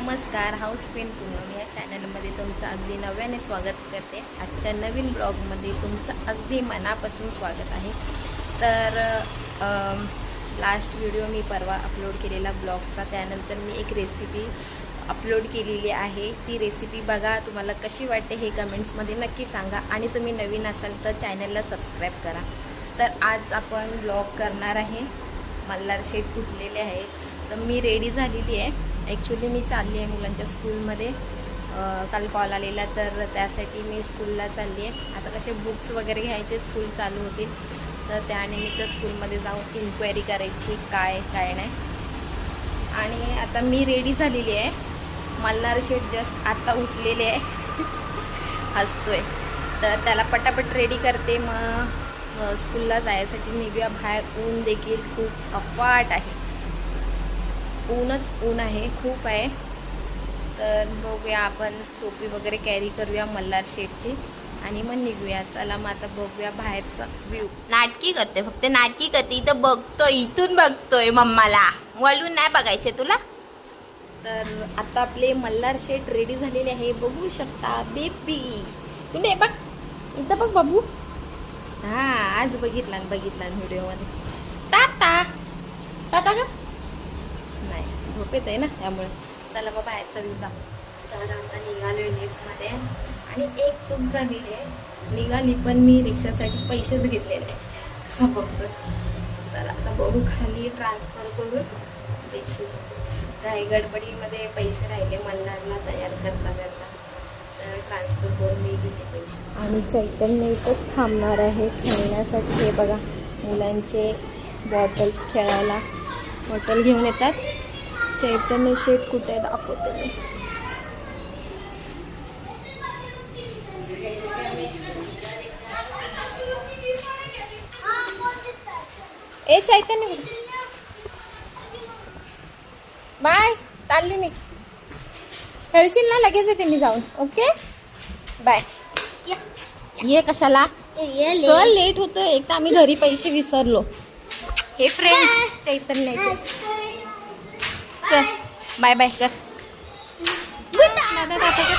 नमस्कार house queen Poonam या चॅनलमध्ये तुमचं अगदी नव्याने स्वागत करते. आजच्या नवीन ब्लॉगमध्ये तुमचं अगदी मनापासून स्वागत आहे. तर लास्ट व्हिडिओ मी परवा अपलोड केलेला ब्लॉगचा त्यानंतर मी एक रेसिपी अपलोड केलेली आहे. ती रेसिपी बघा तुम्हाला कशी वाटते हे कमेंट्समध्ये नक्की सांगा आणि तुम्ही नवीन असाल तर चॅनलला सबस्क्राईब करा. तर आज आपण ब्लॉग करणार आहे. मल्हार शेठ फुटलेले आहेत. तर मी रेडी झालेली आहे. ॲक्च्युली मी चालली आहे मुलांच्या स्कूलमध्ये काल कॉल आलेला तर त्यासाठी मी स्कूलला चालली आहे. आता कसे बुक्स वगैरे घ्यायचे स्कूल चालू होतील. तर त्यानिमित्त स्कूलमध्ये जाऊन इन्क्वायरी करायची काय काय नाही. आणि आता मी रेडी झालेली आहे. मल्हार शेठ जस्ट आता उठलेले आहे. हसतोय. तर त्याला पटापट रेडी करते. मग स्कूलला जायसाठी निघूया. बाहेर ऊन देखील खूप अफाट आहे. ऊनच ऊन आहे खूप आहे. तर बघूया आपण टोपी वगैरे कॅरी करूया मल्हार शेठची आणि मग निघूया. चला मग आता बघूया बाहेरचा व्ह्यू नाटकी करते फक्त नाटकी करते. इथं बघतोय इथून बघतोय मम्माला. वळून नाही बघायचे तुला? तर आता आपले मल्हार शेठ रेडी झालेले आहे. बघू शकता बेबी तुम्ही बघ. इथं बघ बाबू. हा आज बघितला बघितला व्हिडिओमध्ये टाटा. टाटा का नाही झोपेत आहे ना त्यामुळे चला बाबा बाहेरचा व्ह्यू दाखव तर आता निघालोय लिफ्टमध्ये आणि एक चूक झालेली आहे. निघाली पण मी रिक्षासाठी पैसेच घेतलेले आहे असं बघतो तर आता बघू खाली ट्रान्सफर करून पैसे. काही गडबडीमध्ये पैसे राहिले मल्हारला तयार करता करता. तर ट्रान्सफर करून मी घेते पैसे. आणि चैतन्य इथंच थांबणार आहे खेळण्यासाठी. हे बघा मुलांचे बॉटल्स खेळायला. बॉटल घेऊन येतात. चैतन्य शेट कुठे दाखवते मी ए चैतन्य बाय चालली मी. खेळशील ना लगेच येते मी जाऊन. ओके? बाय. ये. कशाला? चल लेट होतोय. एक तर आम्ही घरी पैसे विसरलो. हे फ्रेंड्स चैतन्याचे. चल बाय बाय कर दादा दादा कर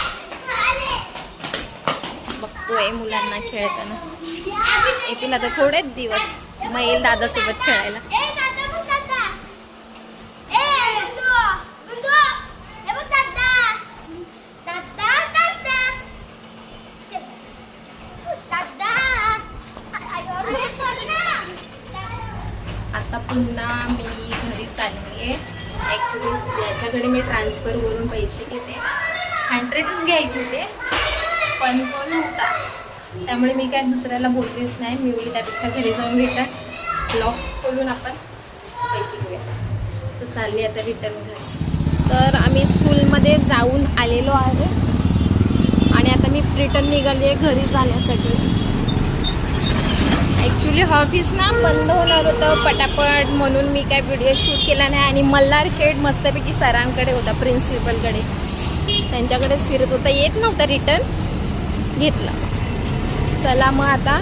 बघतोय मुलांना खेळताना येतील आता थोडेच दिवस मग येईल दादासोबत खेळायला आता पुन्हा मी घरी चालली आहे ॲक्च्युली ज्याच्याकडे मी ट्रान्सफरवरून पैसे घेते हंड्रेडच घ्यायचे होते पण तो नव्हता. त्यामुळे मी काय दुसऱ्याला बोललीच नाही मी त्यापेक्षा घरी जाऊन रिटर्न लॉक खोलून आपण पैसे घेऊया. तर चालली आता रिटर्न घरी. तर आम्ही स्कूलमध्ये जाऊन आलेलो आहे. आणि आता मी रिटर्न निघाली आहे घरी जाण्यासाठी. ॲक्च्युली ऑफिस ना बंद होणार होतं. पटापट म्हणून मी काय व्हिडिओ शूट केला नाही. आणि मल्हार शेड मस्तपैकी सरांकडे होता प्रिन्सिपलकडे त्यांच्याकडेच फिरत होता. येत नव्हता रिटर्न घेतला. चला मग आता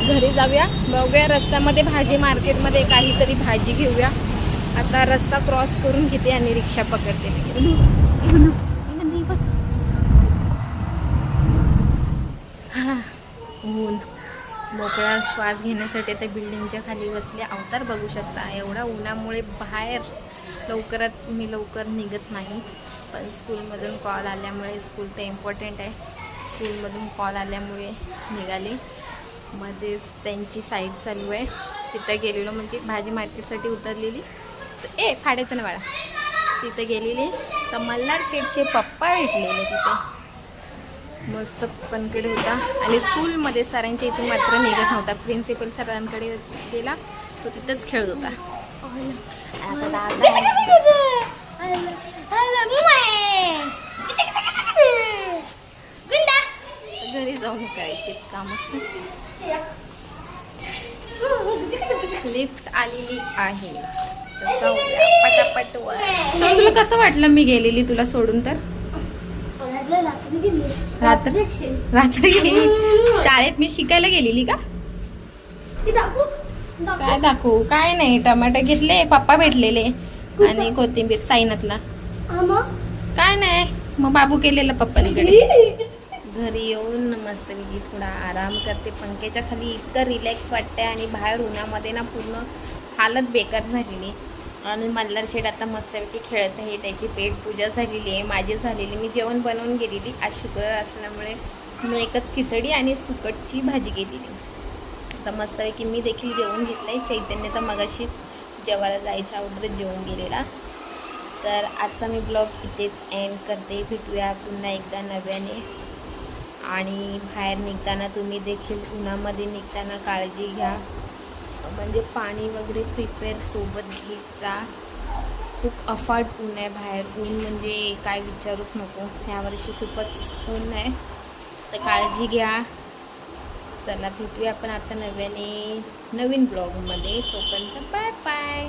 घरी जाऊया. बघूया रस्त्यामध्ये भाजी मार्केटमध्ये काहीतरी भाजी घेऊया. आता रस्ता क्रॉस करून घेते आणि रिक्षा पकडते. श्वास घेण्यासाठी आता बिल्डिंगच्या खाली बसले. अवतार बघू शकता. एवढा उन्हामुळे बाहेर लवकरात मी लवकर निघत नाही. पण स्कूलमधून कॉल आल्यामुळे स्कूल तर इम्पॉर्टंट आहे. स्कूलमधून कॉल आल्यामुळे निघाले. मध्येच त्यांची साईड चालू आहे. तिथं गेलेलो म्हणजे भाजी मार्केटसाठी उतरलेली. तर ए फाडायचं ना बाळा. तिथं गेलेली. तर मल्हार शेठचे पप्पा भेटलेले तिथं. मस्त पप्पांकडे होता. आणि स्कूलमध्ये सरांच्या इथून मात्र निघत नव्हता. प्रिन्सिपल सरांकडे गेला तो तिथंच खेळत होता. घरी जाऊन करायचे काम. लिफ्ट आलेली आहे. जाऊया पटापट तुला कसं वाटलं मी गेलेली तुला सोडून तर? रात्र रात्री? शाळेत मी शिकायला गेलेली का? काय दाखवू? काय नाही टमाटर घेतले पप्पा भेटलेले आणि कोथिंबीर साईनाथला. काय नाही मग बाबू गेलेला पप्पांकडे. घरी? येऊन मस्तपैकी थोडा आराम करते. पंख्याच्या खाली इतकं रिलॅक्स वाटतंय आणि बाहेर उन्हामध्ये ना पूर्ण हालत बेकार झालेली. आणि मल्हार शेड आता मस्तपैकी खेळत आहे. त्याची पेट पूजा झालेली आहे. माझी झालेली मी जेवण बनवून गेलेली. आज शुक्रवार असल्यामुळे मी एकच खिचडी आणि सुकटची भाजी गेलेली आता मस्तपैकी मी देखील जेवण घेतलं आहे चैतन्य तर मगाशी जेवायला जायच्या अगोदरच जेवण गेलेला. तर आजचा मी ब्लॉग इथेच एंड करते. भेटूया पुन्हा एकदा नव्याने. आणि बाहेर निघताना तुम्ही देखील उन्हामध्ये निघताना काळजी घ्या. म्हणजे पाणी वगैरे प्रिपेअर सोबत घ्यायचा. खूप अफाट ऊन आहे बाहेर. ऊन म्हणजे काय विचारूच नको. ह्यावर्षी खूपच ऊन आहे. तर काळजी घ्या. चला भेटूया आपण आता नव्याने नवीन ब्लॉगमध्ये तोपर्यंत बाय बाय